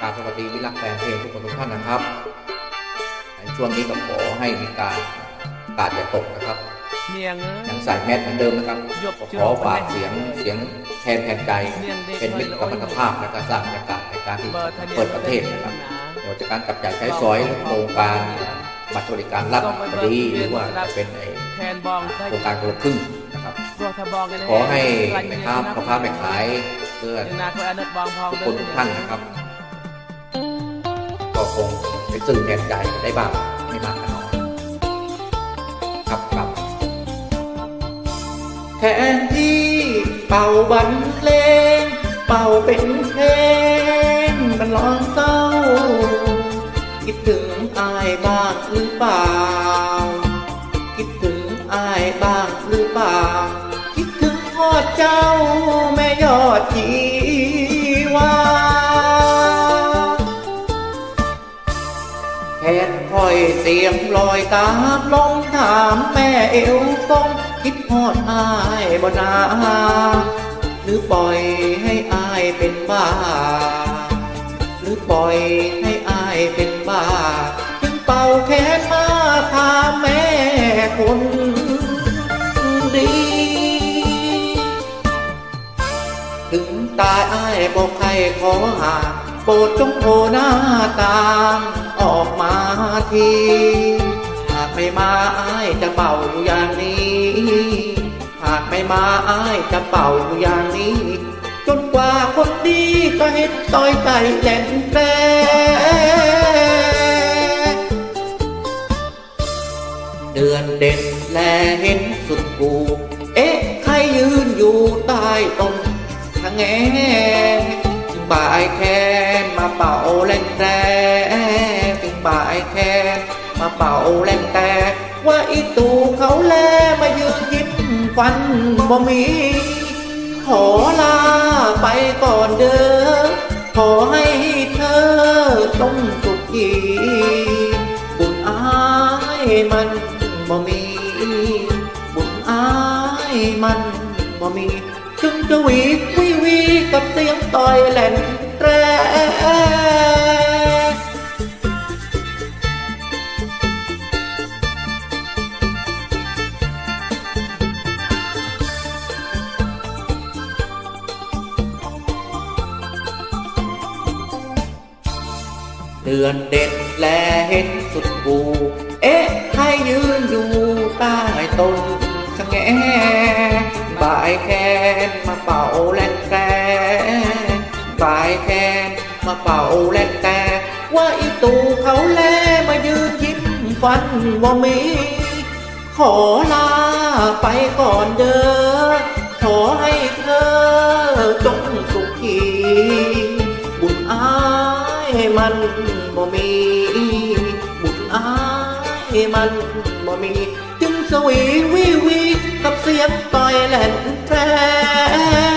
กราบสวัสดีวิรักแฟนเพลงทุกคนทุกท่านนะครับ ในช่วงนี้ก็ขอให้มีการกาดอย่าตกนะครับเนียงเอ้ยัยงใส่แมสเหมือนเดิมนะครับยกก็จุขอดฝากไปเสียงเสียงแทนแทนใจเนียงเด็กเป็นมิตรกับมิตรภาพและก็สร้างบรรยากาศในการที่เบอร์ทะเบียนเปิดประเทศนะครับเดี๋ยวจะการจับจ่ายใช้สอยโครงการบัตรสวัสดิการรัฐก็ดีหรือว่าจะเป็นไอ้แทนบองโครงการคนละครึ่งนะครับรวทบองกันนะขอให้แม่ค้าพ่อค้าแม่ขายเพื่อยังนาคอยอนุบองพองทุกคนทุกท่านนะครับ ก็คงเป็นสื่อแทนใจได้บ้างไม่มากก็น้อยครับครับแทนที่เป่าบันเลงเป่าเป็นเพลงมันร้องเศร้าคิดถึงอายบ้างหรือเปล่า คิดถึงอายบ้างหรือเปล่า คิดถึงพ่อเจ้าแม่ยอดชี แทนคอยเสียงลอยตามลมถามแม่เอวกงคิดพอดอายบ่นาหรือปล่อยให้อายเป็นบ้า หรือปล่อยให้อายเป็นบ้า ถึงเป่าแขนมาพาแม่คนดีถึงตายอายบอกใครขอหา โปรดจงโผล่หน้าตามออกมาทีหากไม่มาอ้ายจะเป่าอยู่อย่างนี้ หากไม่มาอ้ายจะเป่าอยู่อย่างนี้ จนกว่าคนดีก็เห็นต้อยใจแหลนแปรเดือนเด่นแลเห็นสุดกู เอ๊ะ ใครยืนอยู่ใต้ต้นทางแง จึงบ่ายแคนมาเป่าแรงแต่จึงบ่ายแคนมาเป่าแรงแต่ว่าอีตูเขาแลมายืนยิ้มฟันบ่มี ขอลาไปก่อนเด้อขอให้เธอต้องสุขีบุญอายมันบ่มี บุญอายมันบ่มี จึงจะหวีวิวีกับเสียงต่อยแหลนแตรเดือนเด็ดแลเห็นสุดกูเอ๊ะใครยืนอยู่ใต้ต้นชะแงายแคนมาเป่าแลนแต่บ่ายแคนมาเป่าแลนแต่ว่าอีตูเขาแลมายืนยิ้มฟันว่ามี ขอลาไปก่อนเด้อขอให้เธอจงสุขีบุญอายมันบ่มี บุญอายมันบ่มี จึงสวีวีวีกับ เสียง